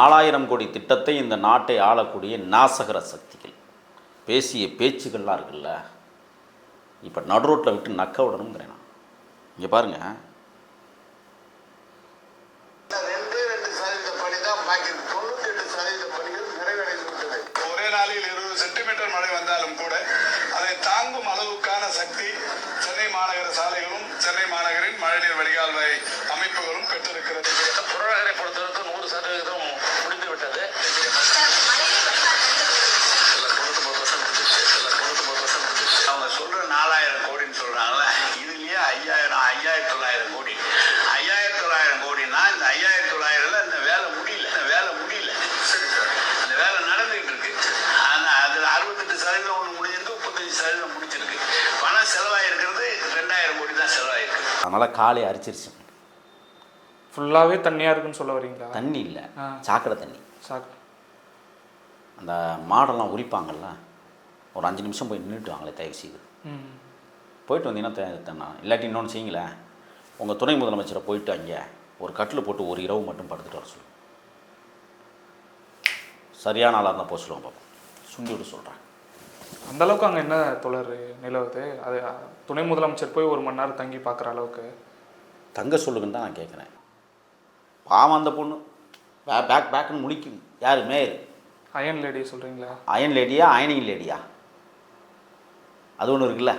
நாலாயிரம் கோடி திட்டத்தை இந்த நாட்டை ஆளக்கூடிய நாசகர சக்திகள். பேசிய பேச்சுகள்லாம் இருக்குல்ல. இப்போ நடுரோட்டில் விட்டு நக்க விடணுங்கிறேன் நான். இங்கே பாருங்கள் அதனால் காலை அரிச்சிருச்சு. ஃபுல்லாகவே தண்ணியாக இருக்குன்னு சொல்ல வரீங்களா? தண்ணி இல்லை. சாக்கடை தண்ணி. சாக்கு அந்த மாடெல்லாம் உரிப்பாங்கல்ல? ஒரு அஞ்சு நிமிஷம் போய் நின்றுட்டு வாங்களே தயவு செய்து. போயிட்டு வந்தீங்கன்னா இல்லாட்டி இன்னொன்று செய்யுங்களேன் உங்கள் துணை முதலமைச்சரை போயிட்டு அங்கே ஒரு கட்டில் போட்டு ஒரு இரவு மட்டும் படுத்துட்டு வர சொல்லுங்க சரியான ஆளாக இருந்தால் போக சொல்லுங்க பார்ப்போம் சுண்டி விட சொல்கிறேன் அந்த அளவுக்கு அங்கே என்ன தொடர் நிலவுது? அது துணை முதலமைச்சர் போய் ஒரு மணி நேரம் தங்கி பார்க்குற அளவுக்கு. தங்க சொல்லுங்கன்னு தான் நான் கேட்குறேன். பாவம் அந்த பொண்ணு. பே பேக் பேக்குன்னு முழிக்கும் யார்? மேயர். அயன் லேடி சொல்கிறீங்களா அயன் லேடியா அயனிங் லேடியா அது ஒன்று இருக்குல்ல?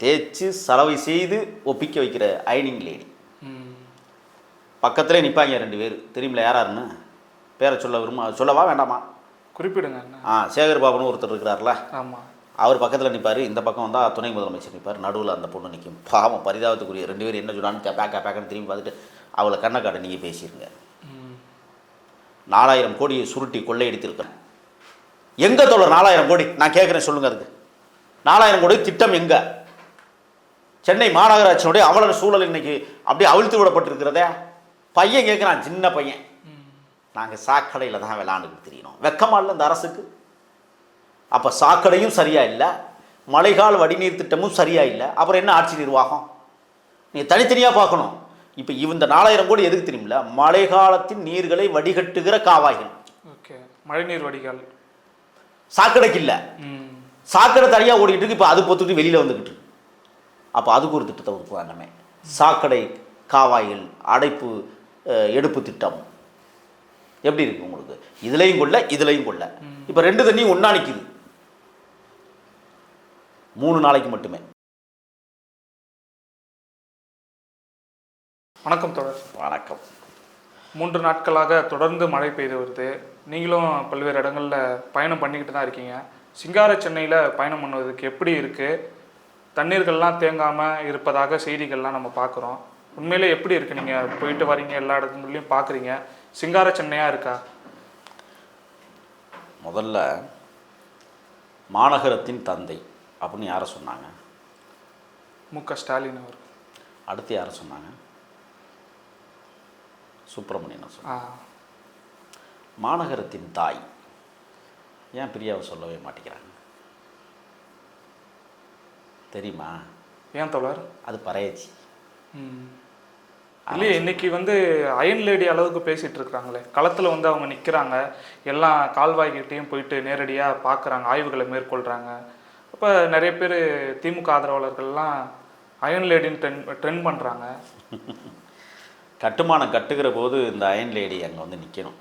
தேய்ச்சி சலவை செய்து ஒப்பிக்க வைக்கிற அயனிங் லேடி ம். பக்கத்துலேயே நிற்பாங்க ரெண்டு பேர். தெரியுமில்ல யாராருன்னு பேரை சொல்ல விரும்ப சொல்லவா வேண்டாமா? குறிப்பிடுங்க ஆ சேகர் பாபுன்னு ஒருத்தர் இருக்கிறார்ல. ஆமாம் அவர் பக்கத்தில் நிற்பார் இந்த பக்கம் வந்தால் துணை முதலமைச்சர் நிற்பார் நடுவில் அந்த பொண்ணு நிற்கும் பாவம் பரிதாபத்துக்குரிய ரெண்டு பேரும் என்ன சொன்னான்னு பேக்கா பேக்கன்னு திரும்பி பார்த்துட்டு அவளை கண்ணை காட்ட நீங்கள் பேசிடுங்க நாலாயிரம் கோடியை சுருட்டி கொள்ளையடித்திருக்கிறேன். எங்கே தோழர் நாலாயிரம் கோடி? நான் கேட்குறேன் சொல்லுங்க அதுக்கு. நாலாயிரம் கோடி திட்டம் எங்கே? சென்னை மாநகராட்சியினுடைய அவல சூழல் இன்னைக்கு அப்படியே அவிழ்த்து விடப்பட்டிருக்கிறதே. பையன் கேட்குறான் சின்ன பையன். நாங்கள் சாக்கடையில் தான் விளாண்டுக்கிட்டு தெரியணும் வெக்கமா இல்லை இந்த அரசுக்கு? அப்போ சாக்கடையும் சரியா இல்லை. மழைக்கால வடிநீர் திட்டமும் சரியா இல்லை. அப்புறம் என்ன ஆட்சி நிர்வாகம்? நீங்கள் தனித்தனியாக பார்க்கணும். இப்போ இந்த நாலாயிரம் கோடி எதுக்கு தெரியுமில்ல? மழைக்காலத்தின் நீர்களை வடிகட்டுகிற காவாய்கள். ஓகே. மழைநீர் வடிகால். சாக்கடைக்கு இல்லை. சாக்கடை தனியாக ஓடிட்டு இருக்கு. இப்போ அது பொத்துட்டு வெளியில் வந்துக்கிட்டு அப்போ அதுக்கு ஒரு திட்டத்தை ஒதுக்குவாங்கமே சாக்கடை காவாய்கள் அடைப்பு எடுப்பு திட்டம். எப்படி இருக்கு உங்களுக்கு? இதுலையும் கொள்ள இதுலையும் கொள்ள. இப்போ ரெண்டு தண்ணியும் ஒன்றா நிற்கிது மூணு நாளைக்கு மட்டுமே. வணக்கம் தொடர் வணக்கம். மூன்று நாட்களாக தொடர்ந்து மழை பெய்து வருது. நீங்களும் பல்வேறு இடங்களில் பயணம் பண்ணிக்கிட்டு தான் இருக்கீங்க. சிங்கார சென்னையில் பயணம் பண்ணுவதுக்கு எப்படி இருக்குது தண்ணீர்கள்லாம் தேங்காமல் இருப்பதாக செய்திகள்லாம் நம்ம பார்க்குறோம் உண்மையிலே எப்படி இருக்குது நீங்கள் போயிட்டு வரீங்க எல்லா இடத்துலையும் பார்க்குறீங்க சிங்கார சென்னையாக இருக்கா? முதல்ல மாநகரத்தின் தந்தை அப்படின்னு யாரை சொன்னாங்க? மு க ஸ்டாலின் அவர் அடுத்து யாரை சொன்னாங்க? சுப்பிரமணியன் சொன்னாங்க. மாநகரத்தின் தாய். ஏன் பிரியாவை சொல்லவே மாட்டேங்கிறாங்க? தெரியுமா? ஏன் தொடர் அது பறையாச்சி. இல்லையே இன்னைக்கு வந்து அயன் லேடி அளவுக்கு பேசிட்டு இருக்கிறாங்களே களத்தில் வந்து அவங்க நிற்கிறாங்க எல்லா கால்வாய்கிட்டையும் போயிட்டு நேரடியாக பார்க்குறாங்க ஆய்வுகளை மேற்கொள்கிறாங்க அப்போ நிறைய பேர் திமுக ஆதரவாளர்கள்லாம் அயன் லேடின்னு ட்ரெண்ட் ட்ரெண்ட் பண்ணுறாங்க கட்டுமானம் கட்டுகிற போது இந்த அயன் லேடி அங்கே வந்து நிற்கணும்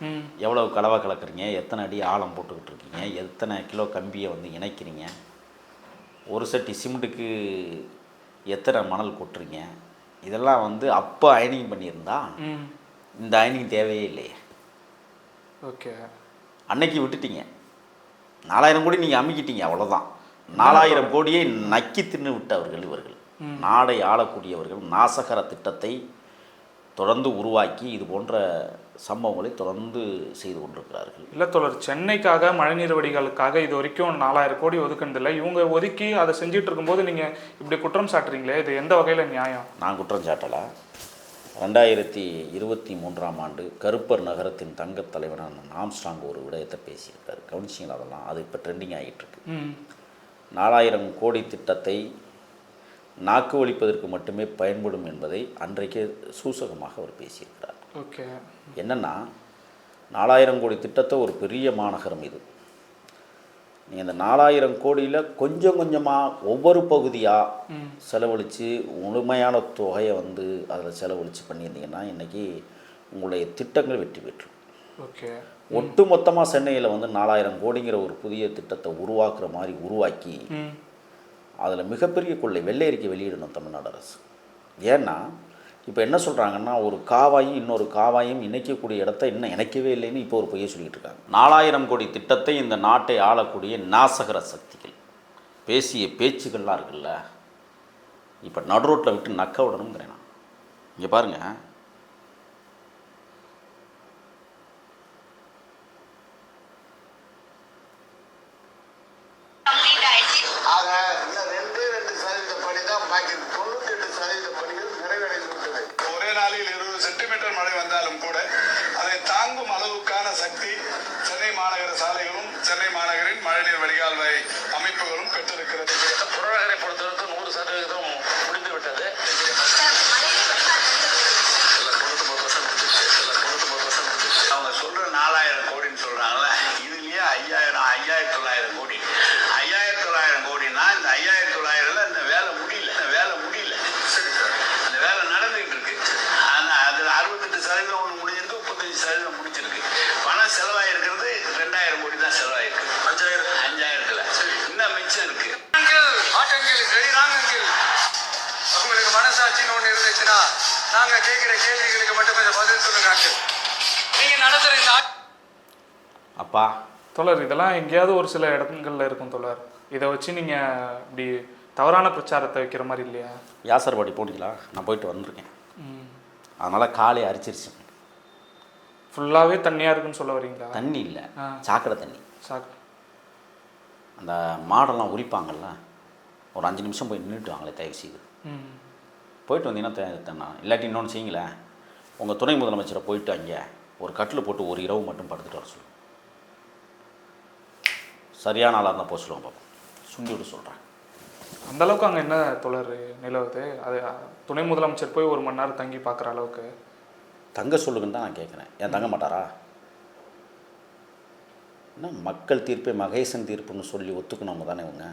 ம். எவ்வளவு கலவை கலக்குறீங்க? எத்தனை அடி ஆழம் போட்டுக்கிட்டு இருக்கீங்க? எத்தனை கிலோ கம்பியை வந்து இணைக்கிறீங்க? ஒரு சட்டி சிமெண்ட்டுக்கு எத்தனை மணல் கொட்டுறீங்க? இதெல்லாம் வந்து அப்போ அயனிங் பண்ணியிருந்தா இந்த அயனிங் தேவையே இல்லையே. ஓகே. அன்னைக்கு விட்டுட்டீங்க. நாலாயிரம் கோடி நீங்கள் அமுக்கிட்டீங்க அவ்வளோதான் நாலாயிரம் கோடியை நக்கி தின்னு விட்டவர்கள் இவர்கள். நாடை ஆளக்கூடியவர்கள் நாசகர திட்டத்தை தொடர்ந்து உருவாக்கி இது போன்ற சம்பவங்களை தொடர்ந்து செய்து கொண்டிருக்கிறார்கள். இல்லை தொடர் சென்னைக்காக மழைநீர் வடிகாலுக்காக இது வரைக்கும் நாலாயிரம் கோடி ஒதுக்குனதில்லை இவங்க ஒதுக்கி அதை செஞ்சுட்டு இருக்கும்போது நீங்கள் இப்படி குற்றம் சாட்டுறீங்களே இது எந்த வகையில் நியாயம்? நான் குற்றம் சாட்டலை ரெண்டாயிரத்தி இருபத்தி மூன்றாம் ஆண்டு கருப்பர் நகரத்தின் தங்கத் தலைவரான ஆம்ஸ்ட்ராங் ஒரு விடயத்தை பேசியிருக்காரு. கவனிச்சிங்களா அதெல்லாம்? அது இப்போ ட்ரெண்டிங் ஆகிட்டு இருக்கு. நாலாயிரம் கோடி திட்டத்தை நாக்கு வலிப்பதற்கு மட்டுமே பயன்படும் என்பதை அன்றைக்கே சூசகமாக அவர் பேசியிருக்கிறார். ஓகே. என்னென்னா நாலாயிரம் கோடி திட்டத்தை ஒரு பெரிய மாநகரம் இது. நீங்கள் இந்த நாலாயிரம் கோடியில் கொஞ்சம் கொஞ்சமாக ஒவ்வொரு பகுதியாக செலவழித்து முழுமையான தொகையை வந்து அதில் செலவழித்து பண்ணியிருந்தீங்கன்னா இன்றைக்கி உங்களுடைய திட்டங்கள் வெற்றி பெற்றும் ஓகே. ஒட்டு மொத்தமாக சென்னையில் வந்து நாலாயிரம் கோடிங்கிற ஒரு புதிய திட்டத்தை உருவாக்குற மாதிரி உருவாக்கி அதில் மிகப்பெரிய கொள்ளை வெள்ளை அறிக்கை வெளியிடணும் தமிழ்நாடு அரசு. ஏன்னா இப்போ என்ன சொல்கிறாங்கன்னா ஒரு காவாயும் இன்னொரு காவாயும் இணைக்கக்கூடிய இடத்த இன்னும் இணைக்கவே இல்லைன்னு இப்போ ஒரு பொய்யை சொல்லிகிட்டு இருக்காங்க. நாலாயிரம் கோடி திட்டத்தை இந்த நாட்டை ஆளக்கூடிய நாசகர சக்திகள். பேசிய பேச்சுகள்லாம் இருக்குல்ல? இப்போ நடுரோட்டில் விட்டு நக்க விடணுங்கிறேன் நான். இங்கே பாருங்கள் ஆக இன்னும் ரெண்டு ரெண்டு சதவீத இருக்கு. தொண்ணூத்தி எட்டு சதவீத பணிகள் நிறைவடைந்து விட்டது ஒரே நாளில் இருபது சென்டிமீட்டர் மழை வந்தாலும் கூட அதை தாங்கும் அளவுக்கான சக்தி சென்னை மாநகர சாலைகளும் சென்னை மாநகரின் மழைநீர் வடிகால்வாய் அமைப்புகளும் பெற்றிருக்கிறது புறநகரை பொறுத்தவரைக்கும் நூறு சதவீதம் முடிந்து சதவீதம் முடிச்சிருக்கு பணம் செலவாயிருக்கிறது ரெண்டாயிரம் கோடி தான் செலவாயிருக்கு. அஞ்சாயிரம் அஞ்சாயிரத்துல. இன்னும் மிச்சம் இருக்கு. உங்களுக்கு மனசாட்சின்னு ஒண்ணு இருந்துச்சுன்னா நாங்க கேட்கிற கேள்விகளுக்கு மட்டும் கொஞ்சம் பதில் சொல்லுங்க uncle. நீங்க நடத்துற இந்த அப்பா. தோழர் இதெல்லாம் எங்கேயாவது ஒரு சில இடங்கள்ல இருக்கும் தோழர். இதை வச்சு நீங்கள் இப்படி தவறான பிரச்சாரத்தை வைக்கிற மாதிரி இல்லையா? யாசர்பாடி போனீங்களா? நான் போயிட்டு வந்திருக்கேன். ம். அதனால் காலை அரிச்சிருச்சு. ஃபுல்லாகவே தண்ணியாக இருக்குன்னு சொல்ல வரீங்களா? தண்ணி இல்லை. சாக்கடை தண்ணி. சாக்கு அந்த மாடெல்லாம் உரிப்பாங்கல்ல? ஒரு அஞ்சு நிமிஷம் போய் நின்றுட்டு வாங்களே தயவு செய்து. போயிட்டு வந்தீங்கன்னா இல்லாட்டி இன்னொன்று செய்யுங்களேன் உங்கள் துணை முதலமைச்சரை போயிட்டு அங்கே ஒரு கட்டில் போட்டு ஒரு இரவு மட்டும் படுத்துட்டு வர சொல்லுங்கள் சரியான ஆளாக இருந்தால் போக சொல்லுங்க பாப்போம். சுண்டி விட சொல்கிறேன் அந்த அளவுக்கு அங்கே என்ன தோழர் நிலவுது? அது துணை முதலமைச்சர் போய் ஒரு மணி நேரம் தங்கி பார்க்குற அளவுக்கு. தங்க சொல்லுங்கன்னு தான் நான் கேட்குறேன். ஏன் தங்க மாட்டாரா? என்ன மக்கள் தீர்ப்பை மகேசன் தீர்ப்புன்னு சொல்லி ஒத்துக்கணும் தானே இவங்க?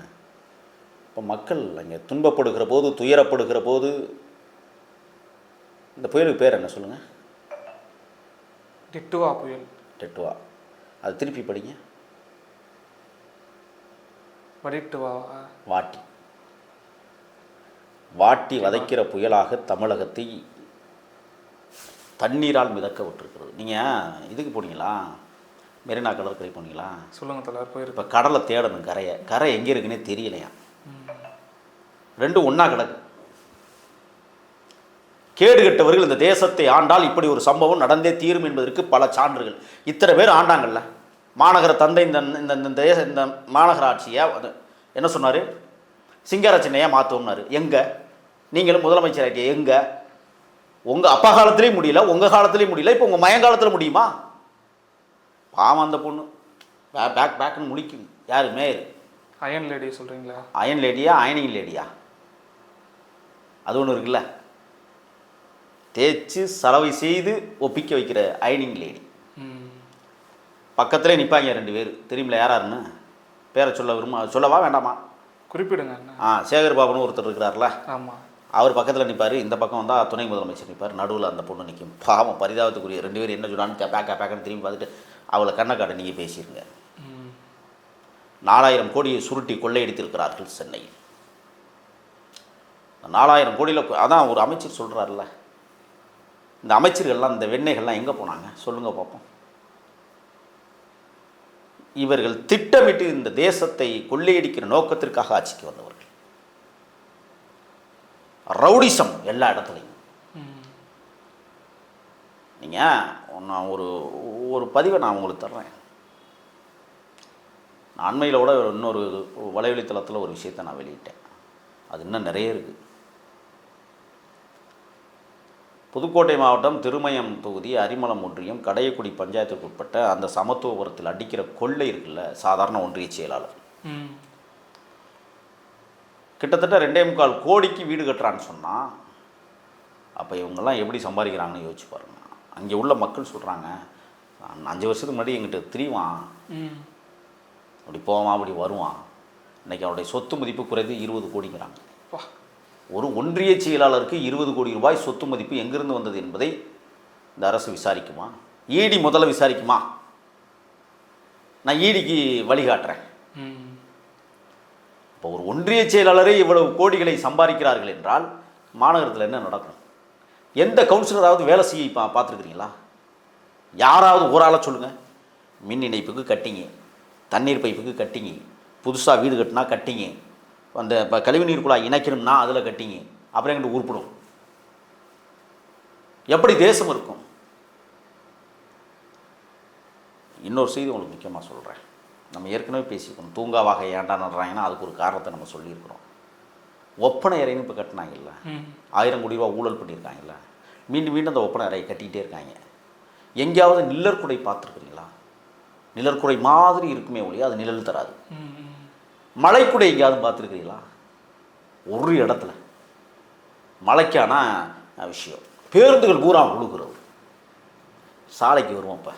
இப்போ மக்கள் அங்கே துன்பப்படுகிற போது துயரப்படுகிற போது இந்த புயலுக்கு பேர் என்ன சொல்லுங்கள் டிட்டுவா புயல். டெட்டுவா அது திருப்பி படிங்க. வடிட்டுவா வாட்டி. வாட்டி வதைக்கிற புயலாக தமிழகத்தை தண்ணீரால் மிதக்க விட்டுருக்கிறது. நீங்கள் இதுக்கு போனீங்களா? மெரினா கடற்கரை போனீங்களா? சொல்லுங்க தோழர் இப்போ போயிருப்பேன் கடலை தேடணும் கரையை. கரை எங்கே இருக்குன்னே தெரியலையா? ரெண்டும் ஒன்றா கிடக்கு. கேடு கெட்டவர்கள் இந்த தேசத்தை ஆண்டால் இப்படி ஒரு சம்பவம் நடந்தே தீரும் என்பதற்கு பல சான்றுகள். இத்தனை பேர் ஆண்டாங்கல்ல? மாநகர தந்தை இந்த இந்த இந்த தேச இந்த மாநகராட்சியை என்ன சொன்னார்? சிங்கார சின்னையா மாற்றுவோம்னாரு எங்கே? நீங்களும் முதலமைச்சர் எங்கே? உங்கள் அப்பா காலத்துலேயும் முடியல உங்கள் காலத்துலேயும் முடியல இப்போ உங்கள் மயங்காலத்தில் முடியுமா? பாவம் அந்த பொண்ணு. பே பேக் பேக்குன்னு முழிக்கும் யார்? மேயர். அயன் லேடி சொல்கிறீங்களா அயன் லேடியா அயனிங் லேடியா அது ஒன்று இருக்குல்ல? தேய்ச்சி சலவை செய்து ஒப்பிக்க வைக்கிற அயனிங் லேடி ம். பக்கத்திலே நிற்பாங்க ரெண்டு பேர். தெரியுமில யாராருன்னு பேரை சொல்ல விரும்ப சொல்லவா வேண்டாமா? குறிப்பிடுங்க ஆ சேகர் பாபுன்னு ஒருத்தர் இருக்கிறார்ல. ஆமாம் அவர் பக்கத்தில் நிற்பார் இந்த பக்கம் வந்தால் துணை முதலமைச்சர் நிற்பார் நடுவில் அந்த பொண்ணு நிற்கும் பாவம் பரிதாபத்துக்குரிய ரெண்டு பேரும் என்ன சொன்னான்னு பேக்க பேக்கன்னு திரும்பி பார்த்துட்டு அவளை கண்ணை காட்ட நீங்கள் பேசிடுங்க நாலாயிரம் கோடியை சுருட்டி கொள்ளையடித்திருக்கிறார்கள் சென்னையில் நாலாயிரம் கோடியில் அதான் ஒரு அமைச்சர் சொல்கிறாருல்ல இந்த அமைச்சர்கள்லாம் இந்த வெண்ணெய்கள்லாம் எங்கே போனாங்க? சொல்லுங்கள் பார்ப்போம் இவர்கள் திட்டமிட்டு இந்த தேசத்தை கொள்ளையடிக்கிற நோக்கத்திற்காக ஆட்சிக்கு வந்தவர்கள். ரவுடிசம் எல்லா இடத்துலையும். நீங்கள் நான் ஒரு ஒரு பதிவை நான் உங்களுக்கு தர்றேன். நான் அண்மையில் கூட இன்னொரு வலைவழித்தளத்தில் ஒரு விஷயத்தை நான் வெளியிட்டேன். அது இன்னும் நிறைய இருக்குது புதுக்கோட்டை மாவட்டம் திருமயம் தொகுதி அரிமளம் ஒன்றியம் கடையக்குடி பஞ்சாயத்துக்கு உட்பட்ட அந்த சமத்துவபுரத்தில் அடிக்கிற கொள்ளை இருக்குல்ல சாதாரண ஒன்றிய செயலாளர். கிட்டத்தட்ட ரெண்டே முக்கால் கோடிக்கு வீடு கட்டுறான்னு சொன்னால் அப்போ இவங்கெல்லாம் எப்படி சம்பாதிக்கிறாங்கன்னு யோசிச்சு பாருங்க. அங்கே உள்ள மக்கள் சொல்கிறாங்க அஞ்சு வருஷத்துக்கு முன்னாடி எங்கிட்ட திரிவான். அப்படி போவான் அப்படி வருவான். இன்னைக்கு அவனுடைய சொத்து மதிப்பு குறைந்து இருபது கோடிங்கிறாங்க. வா. ஒரு ஒன்றிய செயலாளருக்கு இருபது கோடி ரூபாய் சொத்து மதிப்பு எங்கிருந்து வந்தது என்பதை இந்த அரசு விசாரிக்குமா? ஈடி முதல்ல விசாரிக்குமா? நான் ஈடிக்கு வழிகாட்டுறேன். இப்போ ஒரு ஒன்றிய செயலாளரே இவ்வளவு கோடிகளை சம்பாதிக்கிறார்கள் என்றால் மாநகரத்தில் என்ன நடக்கும்? எந்த கவுன்சிலராவது வேலை செய்ய பா பார்த்துருக்குறீங்களா? யாராவது ஒரு சொல்லுங்கள் மின் இணைப்புக்கு கட்டிங்க. தண்ணீர் பைப்புக்கு கட்டிங்க. புதுசாக வீடு கட்டினா கட்டிங்க. அந்த இப்போ கழிவுநீர் குழாய் இணைக்கணும்னா அதில் கட்டிங்க. அப்புறம் எங்கிட்ட உருப்பிடும். எப்படி தேசம் இருக்கும்? இன்னொரு செய்தி உங்களுக்கு முக்கியமாக சொல்கிறேன் நம்ம ஏற்கனவே பேசியிருக்கோம். தூங்கா வகை ஏன்டா நடுறாங்கன்னா அதுக்கு ஒரு காரணத்தை நம்ம சொல்லியிருக்கிறோம். ஒப்பனை அறைன்னு இப்போ கட்டினாங்கல்ல? ஆயிரம் கோடி ரூபா ஊழல் பண்ணியிருக்காங்கல்ல? மீண்டும் மீண்டும் அந்த ஒப்பனை அறையை கட்டிக்கிட்டே இருக்காங்க. எங்கேயாவது நிழற்குடை பார்த்துருக்குறீங்களா? நிழற்குடை மாதிரி இருக்குமே ஒழிய அது நிழல் தராது. மலைக்குடை எங்கேயாவது பார்த்துருக்கிறீங்களா? ஒரு இடத்துல. மலைக்கான விஷயம். பேருந்துகள் பூரா உழுகிறது சாலைக்கு வருவோம் இப்போ.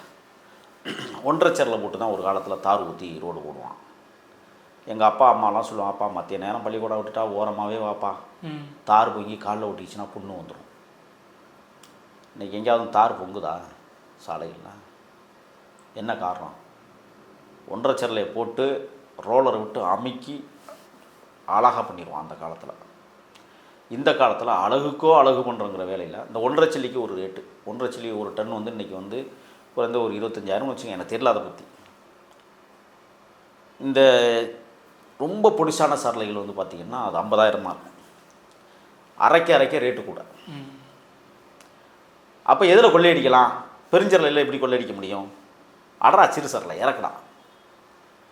ஒன்றரை சேரில் போட்டு தான் ஒரு காலத்தில் தார் ஊற்றி ரோடு போடுவான். எங்கள் அப்பா அம்மாலாம் சொல்லுவான் அப்பா மத்திய நேரம் பள்ளிக்கூடம் விட்டுட்டா ஓரமாகவே வாப்பா. தார் பொங்கி காலில் ஒட்டிச்சுன்னா புண்ணு வந்துடும் இன்னைக்கு எங்கேயாவது தார் பொங்குதா? சாலையில் என்ன காரணம்? ஒன்றரை சரலையை போட்டு ரோலரை விட்டு அமுக்கி அழகாக பண்ணிடுவான் அந்த காலத்தில். இந்த காலத்தில் அழகுக்கோ அழகு பண்ணுறங்கிற வேலையில் இந்த ஒன்றரை சில்லிக்கு ஒரு ரேட்டு ஒன்றரை சில்லி ஒரு டன் வந்து இன்றைக்கி வந்து குறைந்த ஒரு இருபத்தஞ்சாயிரம் வச்சுங்க எனக்கு தெரியல அதை பற்றி இந்த ரொம்ப பொடிசான சரளைகள் வந்து பார்த்திங்கன்னா அது ஐம்பதாயிரமாக இருக்கும். அரைக்க அரைக்க ரேட்டு கூட. அப்போ எதில் கொள்ளையடிக்கலாம்? பெருஞ்சரலையில் எப்படி கொள்ளையடிக்க முடியும்? அடரா சிறு சரலை இறக்கலாம்.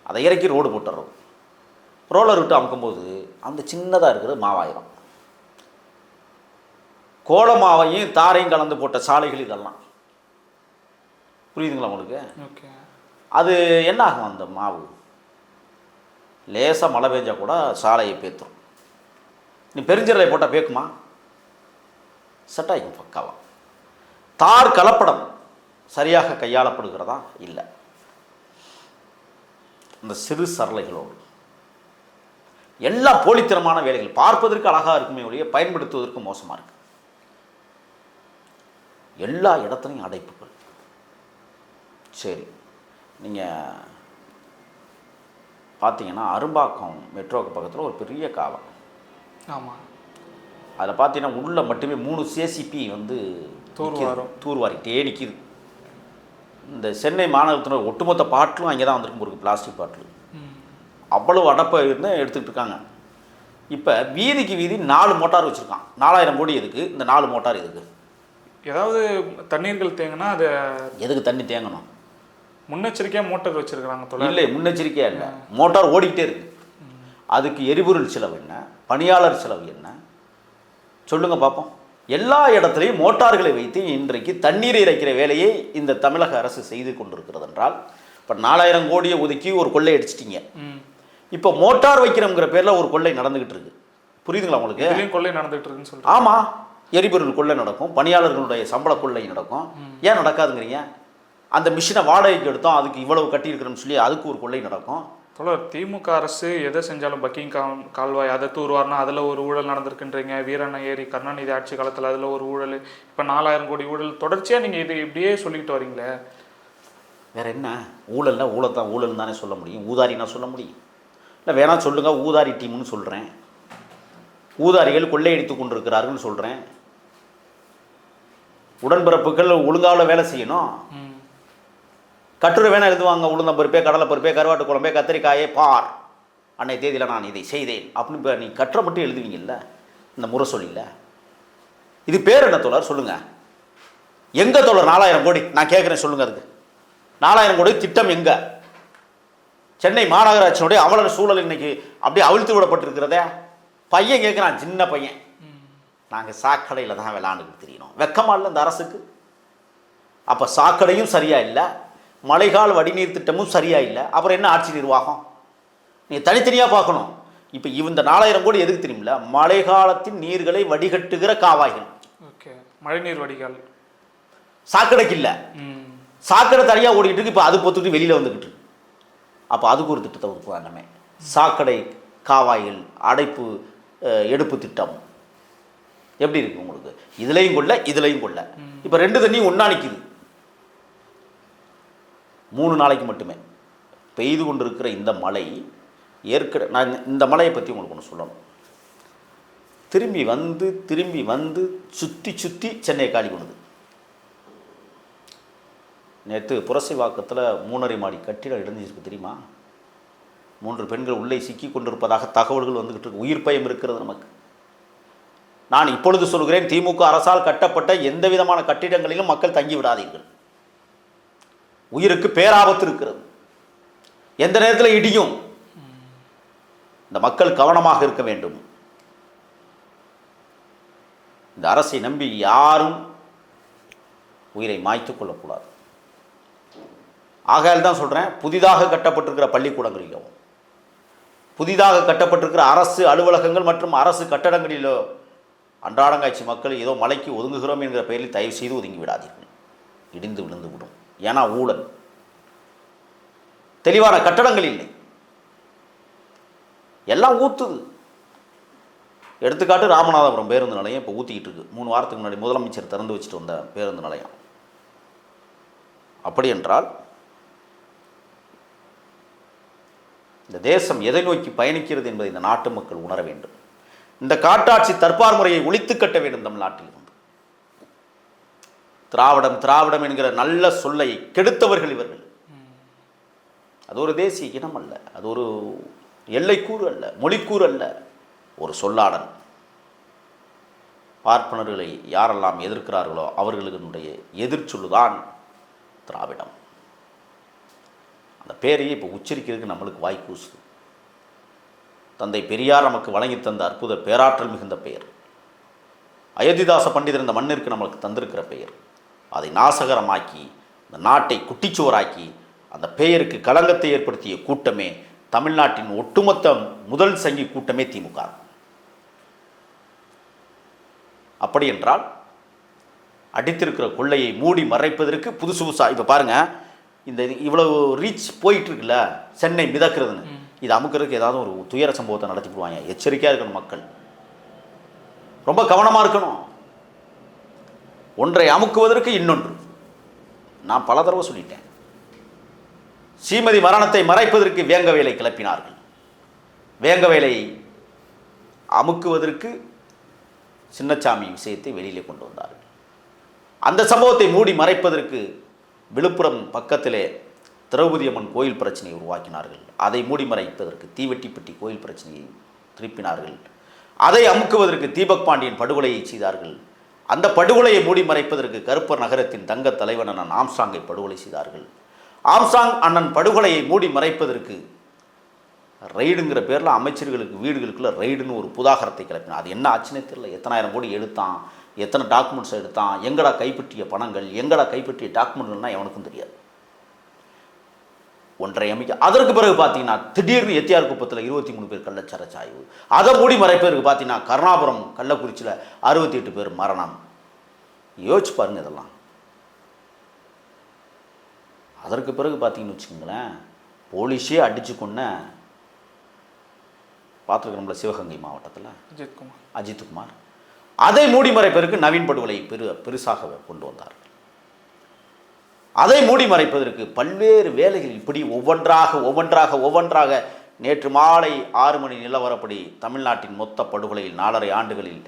அதை இறக்கி ரோடு போட்டுறோம். ரோலர் விட்டு அமுக்கும்போது அந்த சின்னதாக இருக்கிறது மாவாயிரம். கோல மாவையும் தாரையும் கலந்து போட்ட சாலைகள் இதெல்லாம். புரியுதுங்களா உங்களுக்கு? ஓகே. அது என்ன ஆகும் அந்த மாவு? லேசாக மழை பெஞ்சா கூட சாலையை பேத்துரும். நீ பெருஞ்சீரலை போட்டால் பேக்குமா? செட் ஆகிக்கும் பக்காவா. தார் கலப்படம் சரியாக கையாளப்படுகிறதா? இல்லை. இந்த சிறு சரளைகளோடு. எல்லாம் போலித்தனமான வேலைகள் பார்ப்பதற்கு அழகாக இருக்குமே ஒழிய பயன்படுத்துவதற்கு மோசமாக இருக்கு. எல்லா இடத்துலையும் அடைப்புகள். சரி நீங்கள் பார்த்தீங்கன்னா அரும்பாக்கம் மெட்ரோவுக்கு பக்கத்தில் ஒரு பெரிய காவல். ஆமாம் அதில் பார்த்தீங்கன்னா உள்ளே மட்டுமே மூணு சேசிபி வந்து தூர்வாரும். தூர்வாரிட்டே நிற்கிது இந்த சென்னை மாநகரத்தினர் ஒட்டுமொத்த பாட்டிலும் அங்கே தான் வந்திருக்கும் ஒரு பிளாஸ்டிக் பாட்டில். ம். அவ்வளவு அடப்பை இருந்து எடுத்துக்கிட்டு இருக்காங்க. இப்போ வீதிக்கு வீதி நாலு மோட்டார் வச்சுருக்கான். நாலாயிரம் கோடி எதுக்கு? இந்த நாலு மோட்டார் எதுக்கு? ஏதாவது தண்ணீர்கள் தேங்கினா அதை எதுக்கு தண்ணி தேங்கணும்? முன்னெச்சரிக்கையாக மோட்டார் வச்சிருக்கிறாங்க தொழில் இல்லை முன்னெச்சரிக்கையாக இல்லை. மோட்டார் ஓடிக்கிட்டே இருக்கு. அதுக்கு எரிபொருள் செலவு என்ன? பணியாளர் செலவு என்ன? சொல்லுங்க பார்ப்போம் எல்லா இடத்துலையும் மோட்டார்களை வைத்து இன்றைக்கு தண்ணீரை இறைக்கிற வேலையை இந்த தமிழக அரசு செய்து கொண்டிருக்கிறது என்றால் இப்போ நாலாயிரம் கோடியை ஒதுக்கி ஒரு கொள்ளை அடிச்சிட்டீங்க. இப்போ மோட்டார் வைக்கிறோங்கிற பேரில் ஒரு கொள்ளை நடந்துகிட்டு இருக்கு. புரியுதுங்களா உங்களுக்கு? கொள்ளை நடந்துட்டு இருக்குன்னு சொல்கிறேன் ஆமாம் எரிபொருள் கொள்ளை நடக்கும். பணியாளர்களுடைய சம்பள கொள்ளை நடக்கும். ஏன் நடக்காதுங்கிறீங்க? அந்த மிஷினை வாடகைக்கு எடுத்தோம் அதுக்கு இவ்வளவு கட்டியிருக்கிறோம்னு சொல்லி அதுக்கு ஒரு கொள்ளை நடக்கும். தொடர் திமுக அரசு எதை செஞ்சாலும் பக்கிங் கால் கால்வாய் அதை தூர்வார்னா அதில் ஒரு ஊழல் நடந்திருக்குன்றீங்க. வீரண்ண ஏரி கருணாநிதி ஆட்சி காலத்தில் அதில் ஒரு ஊழல். இப்போ நாலாயிரம் கோடி ஊழல். தொடர்ச்சியாக நீங்கள் இது இப்படியே சொல்லிக்கிட்டு வரீங்களே? வேற என்ன? ஊழல்னா ஊழல் தான். ஊழல் தானே சொல்ல முடியும். ஊதாரினா சொல்ல முடியும். இல்லை வேணா சொல்லுங்க. ஊதாரி டீம்னு சொல்கிறேன் ஊதாரிகள் கொள்ளையடித்து கொண்டிருக்கிறார்கள்னு சொல்கிறேன் உடன்பிறப்புகள் ஒழுங்காவில் வேலை செய்யணும். கட்டுரை வேணால் எழுதுவாங்க உளுந்தம் பருப்பே கடலை பருப்பே கருவாட்டு குழம்பே கத்திரிக்காயே பார். அன்னை தேதியில் நான் இதை செய்தேன். அப்படின்னு இப்போ நீ கட்டுரை மட்டும் எழுதுவீங்கல்ல? இந்த முறை சொல்லியில் இது பேர் என்ன தோழர்? சொல்லுங்கள் எங்கே தோழர்? நாலாயிரம் கோடி. நான் கேட்குறேன் சொல்லுங்க அதுக்கு. நாலாயிரம் கோடி திட்டம் எங்கே? சென்னை மாநகராட்சியினுடைய அவல சூழல் இன்னைக்கு அப்படியே அவிழ்த்து விடப்பட்டிருக்கிறதே. பையன் கேட்குறான் சின்ன பையன். நாங்கள் சாக்கடையில் தான் விளாண்டுக்கிட்டு தெரியணும் வெக்கமா இல்லை இந்த அரசுக்கு? அப்போ சாக்கடையும் சரியாக இல்லை? மழைக்கால வடிநீர் திட்டமும் சரியா இல்லை. அப்புறம் என்ன ஆட்சி நிர்வாகம்? நீங்கள் தனித்தனியாக பார்க்கணும். இப்போ இந்த நாலாயிரம் கோடி எதுக்கு தெரியுமில்ல? மழை காலத்தின் நீர்களை வடிகட்டுகிற காவாய்கள். ஓகே. மழைநீர் வடிகால். சாக்கடைக்கு இல்லை. சாக்கடை தனியாக ஓடிட்டு இருக்கு. இப்போ அது பொத்துக்கிட்டு வெளியில் வந்துக்கிட்டு அப்போ அதுக்கு ஒரு திட்டத்தை ஒதுக்குவாங்கமே சாக்கடை காவாய்கள் அடைப்பு எடுப்பு திட்டம். எப்படி இருக்கு உங்களுக்கு? இதுலையும் கொள்ள இதுலையும் கொள்ள. இப்போ ரெண்டு தண்ணியும் ஒன்றா நிற்கிது மூணு நாளைக்கு மட்டுமே பெய்து கொண்டிருக்கிற இந்த மழை ஏற்கனவே நான் இந்த- மலையை மழையை பற்றி உங்களுக்கு ஒன்று சொல்லணும். திரும்பி வந்து திரும்பி வந்து சுற்றி சுற்றி சென்னையை காலி பண்ணுது. நேற்று புரசைவாக்கத்தில் மூணரை மாடி கட்டிடம் இடிஞ்சிருக்கு தெரியுமா? மூன்று பெண்கள் உள்ளே சிக்கி கொண்டிருப்பதாக தகவல்கள் வந்துக்கிட்டு இருக்கு. உயிர் பயம் இருக்கிறது நமக்கு. நான் இப்பொழுது சொல்கிறேன் திமுக அரசால் கட்டப்பட்ட எந்த விதமான கட்டிடங்களிலும் மக்கள் தங்கி விடாதீர்கள் உயிருக்கு பேராபத்து இருக்கிறது. எந்த நேரத்தில் இடியும்? இந்த மக்கள் கவனமாக இருக்க வேண்டும். இந்த அரசை நம்பி யாரும் உயிரை மாய்த்துக் கொள்ளக்கூடாது. ஆகையால் தான் சொல்கிறேன் புதிதாக கட்டப்பட்டிருக்கிற பள்ளிக்கூடங்களிலோ புதிதாக கட்டப்பட்டிருக்கிற அரசு அலுவலகங்கள் மற்றும் அரசு கட்டடங்களிலோ அன்றாடங்காட்சி மக்கள் ஏதோ மலைக்கு ஒதுங்குகிறோம் என்கிற பெயரில் தயவு செய்து ஒதுங்கி விடாதீர்கள். இடிந்து விழுந்து விடும். ஏன்னா ஊழல். தெளிவான கட்டடங்கள் இல்லை. எல்லாம் ஊத்துது. எடுத்துக்காட்டு ராமநாதபுரம் பேருந்து நிலையம் இப்போ ஊற்றிக்கிட்டு இருக்கு. மூணு வாரத்துக்கு முன்னாடி முதலமைச்சர் திறந்து வச்சுட்டு வந்த பேருந்து நிலையம். அப்படி என்றால் இந்த தேசம் எதை நோக்கி பயணிக்கிறது என்பதை இந்த நாட்டு மக்கள் உணர வேண்டும். இந்த காட்டாட்சி தற்பார் முறையை ஒழித்து கட்ட வேண்டும் தமிழ்நாட்டில் திராவிடம் திராவிடம் என்கிற நல்ல சொல்லை கெடுத்தவர்கள் இவர்கள். அது ஒரு தேசிய இனம் அல்ல அது ஒரு எல்லைக்கூறு அல்ல மொழிக்கூறு அல்ல ஒரு சொல்லாடல். பார்ப்பனர்களை யாரெல்லாம் எதிர்க்கிறார்களோ அவர்களுடைய எதிர்ச்சொல்லுதான் திராவிடம். அந்த பேரையே இப்போ உச்சரிக்கிறதுக்கு நம்மளுக்கு வாய் கூசுது. தந்தை பெரியார் நமக்கு வழங்கி தந்த அற்புத பேராற்றல் மிகுந்த பெயர். அயோத்திதாச பண்டிதர் இந்த மண்ணிற்கு நம்மளுக்கு தந்திருக்கிற பெயர். அதை நாசகரமாக்கி இந்த நாட்டை குட்டிச்சுவராக்கி அந்த பெயருக்கு களங்கத்தை ஏற்படுத்திய கூட்டமே தமிழ்நாட்டின் ஒட்டுமொத்த முதல் சங்கி கூட்டமே திமுக. அப்படி என்றால் அடித்திருக்கிற கொள்ளையை மூடி மறைப்பதற்கு புதுசு புதுசா இப்போ பாருங்க இந்த இவ்வளவு ரீச் போயிட்டு இருக்குல்ல சென்னை மிதக்கிறதுன்னு. இது அமுக்கிறதுக்கு ஏதாவது ஒரு துயர சம்பவத்தை நடத்தி விடுவாங்க. எச்சரிக்கையாக இருக்கணும் மக்கள். ரொம்ப கவனமாக இருக்கணும். ஒன்றை அமுக்குவதற்கு இன்னொன்று. நான் பல தடவை சொல்லிட்டேன். ஸ்ரீமதி மரணத்தை மறைப்பதற்கு வேங்க வேலை கிளப்பினார்கள். வேங்க வேலை அமுக்குவதற்கு சின்னச்சாமி விஷயத்தை வெளியிலே கொண்டு வந்தார்கள். அந்த சம்பவத்தை மூடி மறைப்பதற்கு விழுப்புரம் பக்கத்திலே திரௌபதி அம்மன் கோயில் பிரச்சனையை உருவாக்கினார்கள். அதை மூடி மறைப்பதற்கு தீவெட்டிப்பட்டி கோயில் பிரச்சனையை திருப்பினார்கள். அதை அமுக்குவதற்கு தீபக் பாண்டியன் படுகொலையை செய்தார்கள். அந்த படுகொலையை மூடி மறைப்பதற்கு கருப்பர் நகரத்தின் தங்க தலைவன் அண்ணன் ஆம்சாங்கை படுகொலை செய்தார்கள். ஆம்சாங் அண்ணன் படுகொலையை மூடி மறைப்பதற்கு ரைடுங்கிற பேரில் அமைச்சர்களுக்கு வீடுகளுக்குள்ளே ரைடுன்னு ஒரு புதாகரத்தை கிளப்பினா அது என்ன ஆச்சுன்னே தெரியல. எத்தனாயிரம் கோடி எடுத்தான். எத்தனை டாக்குமெண்ட்ஸ் எடுத்தான். எங்கடா கைப்பற்றிய பணங்கள் எங்கடா கைப்பற்றிய டாக்குமெண்ட்கள்னால் எவனுக்கும் தெரியாது. ஒன்றை அமைக்க. அதற்கு பிறகு பார்த்தீங்கன்னா திடீர்னு எத்தியார் குப்பத்தில் இருபத்தி மூணு பேர் கள்ளச்சாரச்சி ஆய்வு அதை மூடி மறைப்பதற்கு பார்த்தீங்கன்னா கருணாபுரம் கள்ளக்குறிச்சியில் அறுபத்தி எட்டு பேர் மரணம். யோசிச்சு பாருங்க இதெல்லாம். அதற்கு பிறகு பார்த்தீங்கன்னு வச்சுக்கோங்களேன் போலீஸே அடிச்சு கொன்ன பார்த்துருக்கோம்ல சிவகங்கை மாவட்டத்தில் அஜித்குமார். அஜித்குமார். அதை மூடி மறைப்பதற்கு நவீன் படுகொலை பெரு பெருசாக கொண்டு வந்தார்கள் அதை மூடி மறைப்பதற்கு பல்வேறு வேலைகள் இப்படி ஒவ்வொன்றாக ஒவ்வொன்றாக ஒவ்வொன்றாக நேற்று மாலை ஆறு மணி நிலவரப்படி தமிழ்நாட்டின் மொத்த படுகொலையில் நாலரை ஆண்டுகளில்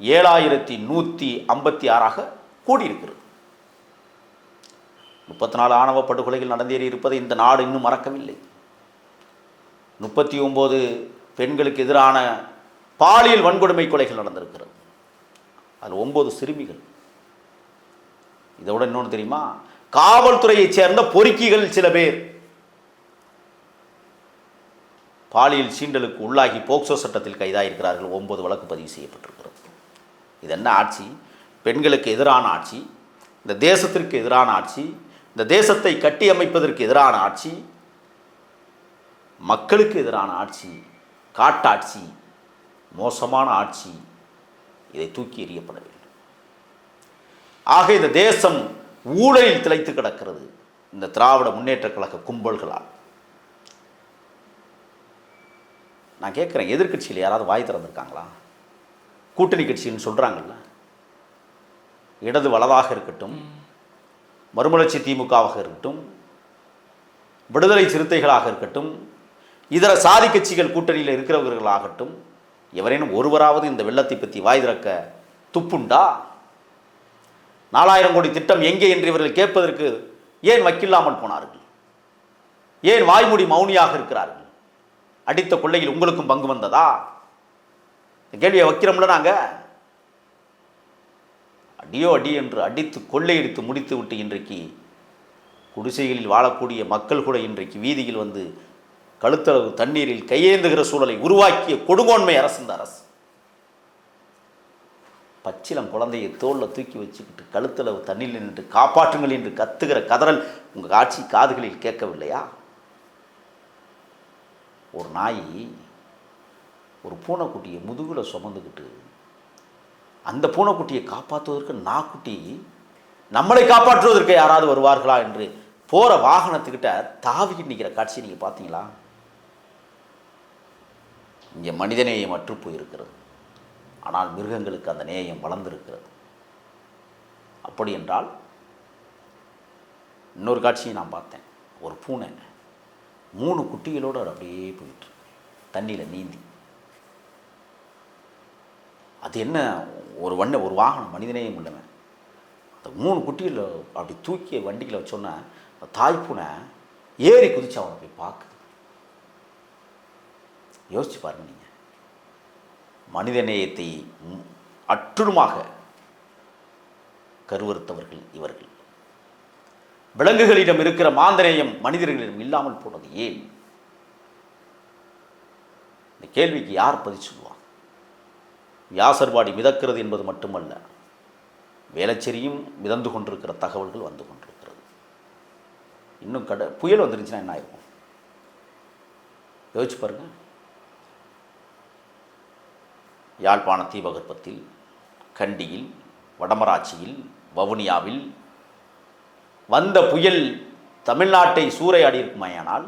ஏழாயிரத்தி நூற்றி ஐம்பத்தி ஆறாக கூடியிருக்கிறது. முப்பத்தி நாலு ஆணவ படுகொலைகள் நடந்தேறி இருப்பதை இந்த நாடு இன்னும் மறக்கவில்லை. முப்பத்தி ஒம்பது பெண்களுக்கு எதிரான பாலியல் வன்கொடுமை கொலைகள் நடந்திருக்கிறது. அதில் ஒம்பது சிறுமிகள். இதோட இன்னொன்று தெரியுமா? காவல்துறையைச் சேர்ந்த பொறுக்கிகள் சில பேர். பாலியல் சீண்டலுக்கு உள்ளாகி போக்சோ சட்டத்தில் கைதாயிருக்கிறார்கள். ஒன்பது வழக்கு பதிவு செய்யப்பட்டிருக்கிறது. இது என்ன ஆட்சி? பெண்களுக்கு எதிரான ஆட்சி இந்த தேசத்திற்கு எதிரான ஆட்சி இந்த தேசத்தை கட்டி அமைப்பதற்கு எதிரான ஆட்சி மக்களுக்கு எதிரான ஆட்சி காட்டாட்சி மோசமான ஆட்சி இதை தூக்கி எறியப்பட வேண்டும் ஆக இந்த தேசம் ஊழலில் திளைத்து கிடக்கிறது இந்த திராவிட முன்னேற்றக் கழக கும்பல்களால். நான் கேட்குறேன் எதிர்க்கட்சியில் யாராவது வாய் திறந்திருக்காங்களா? கூட்டணி கட்சின்னு சொல்கிறாங்கல்ல இடது வலதாக இருக்கட்டும் மறுமலர்ச்சி திமுகவாக இருக்கட்டும் விடுதலை சிறுத்தைகளாக இருக்கட்டும் இதர சாதி கட்சிகள் கூட்டணியில் இருக்கிறவர்களாகட்டும் எவரேனும் ஒருவராவது இந்த வெள்ளத்தை பற்றி வாய் திறக்க துப்புண்டா? நாலாயிரம் கோடி திட்டம் எங்கே என்று இவர்கள் கேட்பதற்கு ஏன் வக்கில்லாமல் போனார்கள்? ஏன் வாய்மூடி மௌனியாக இருக்கிறார்கள்? அடித்த கொள்ளையில் உங்களுக்கும் பங்கு வந்ததா? இந்த கேள்வியை வைக்கிறோம்ல நாங்கள் அடியோ அடி என்று அடித்து கொள்ளையடித்து முடித்து விட்டு இன்றைக்கு குடிசைகளில் வாழக்கூடிய மக்கள் கூட இன்றைக்கு வீதியில் வந்து கழுத்தளவு தண்ணீரில் கையேந்துகிற சூழலை உருவாக்கிய கொடுங்கோன்மை அரசு இந்த அரசு. பச்சிலம் குழந்தையை தோளில் தூக்கி வச்சுக்கிட்டு கழுத்தில் தண்ணியில் நின்று காப்பாற்றுங்கள் என்று கத்துகிற கதறல் உங்கள் காட்சி காதுகளில் கேட்கவில்லையா? ஒரு நாய் ஒரு பூனைக்குட்டியை முதுகில் சுமந்துக்கிட்டு அந்த பூனைக்குட்டியை காப்பாற்றுவதற்கு நாக்குட்டி நம்மளை காப்பாற்றுவதற்கு யாராவது வருவார்களா என்று போகிற வாகனத்துக்கிட்ட தாவிக்கிட்டு நிற்கிற காட்சியை நீங்கள் பார்த்தீங்களா? இங்கே மனிதநேயம் அற்று போயிருக்கிறது ஆனால் மிருகங்களுக்கு அந்த நேயம் வளர்ந்திருக்கிறது. அப்படி என்றால் இன்னொரு காட்சியை நான் பார்த்தேன். ஒரு பூனை. மூணு குட்டிகளோடு அது அப்படியே போயிட்டு தண்ணியில் நீந்தி. அது என்ன? ஒரு வண்ண ஒரு வாகனம் மனிதநேயம் உள்ளவன். அந்த மூணு குட்டியில் அப்படி தூக்கி வண்டியில் வச்சோன்னே அந்த தாய் பூனை ஏறி குதிச்சு அவனை போய் பார்க்குது. யோசிச்சு பாருங்க நீங்கள் மனிதநேயத்தை அற்றுமாக கருவறுத்தவர்கள் இவர்கள். விலங்குகளிடம் இருக்கிற மாந்தநேயம் மனிதர்களிடம் இல்லாமல் போனது ஏன்? இந்த கேள்விக்கு யார் பதில் சொல்லுவார் வியாசர்வாடி மிதக்கிறது என்பது மட்டுமல்ல வேளச்சேரியும் மிதந்து கொண்டிருக்கிற தகவல்கள் வந்து கொண்டிருக்கிறது. இன்னும் கட புயல் வந்துருந்துச்சுன்னா என்ன ஆயிருக்கும்? யோசிச்சு பாருங்கள் யாழ்ப்பாண தீபகற்பத்தில் கண்டியில் வடமராட்சியில் வவுனியாவில் வந்த புயல் தமிழ்நாட்டை சூறையாடியிருக்குமையானால்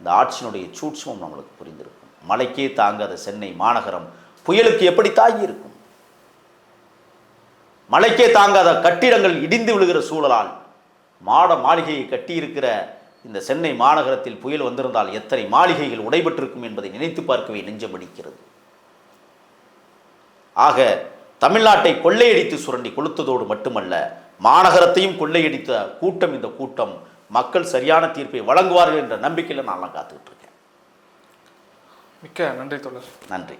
இந்த ஆட்சியினுடைய சூட்சமம் நம்மளுக்கு புரிந்திருக்கும். மலைக்கே தாங்காத சென்னை மாநகரம் புயலுக்கு எப்படி தாங்கி இருக்கும்? மலைக்கே தாங்காத கட்டிடங்கள் இடிந்து விழுகிற சூழலால் மாட மாளிகையை கட்டியிருக்கிற இந்த சென்னை மாநகரத்தில் புயல் வந்திருந்தால் எத்தனை மாளிகைகள் உடைபெற்றிருக்கும் என்பதை நினைத்து பார்க்கவே நெஞ்சமடிக்கிறது ஆக தமிழ்நாட்டை கொள்ளையடித்து சுரண்டி கொளுத்ததோடு மட்டுமல்ல மாநகரத்தையும் கொள்ளையடித்த கூட்டம் இந்த கூட்டம் மக்கள் சரியான தீர்ப்பை வழங்குவார்கள் என்ற நம்பிக்கையில் நான் காத்துக்கிட்டு இருக்கேன். மிக்க நன்றி தோழர். நன்றி.